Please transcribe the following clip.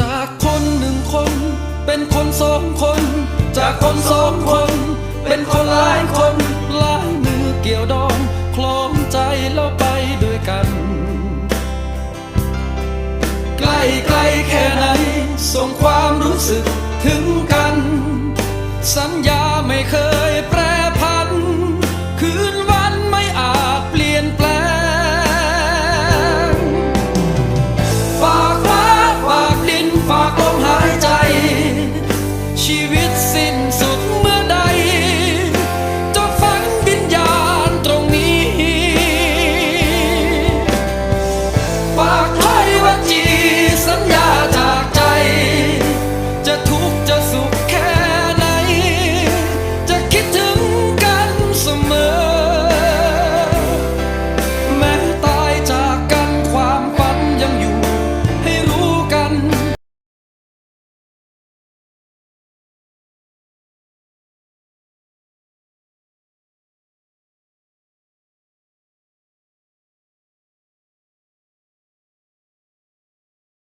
จากคนหนึ่งคน เป็นคนสองคน จากคนสองคน เป็นคนหลายคนหลายมือเกี่ยวดองคล้องใจแล้วไปด้วยกัน ใกล้ใกล้แค่ไหน ส่งความรู้สึกถึงกัน สัญญาไม่เคยแปร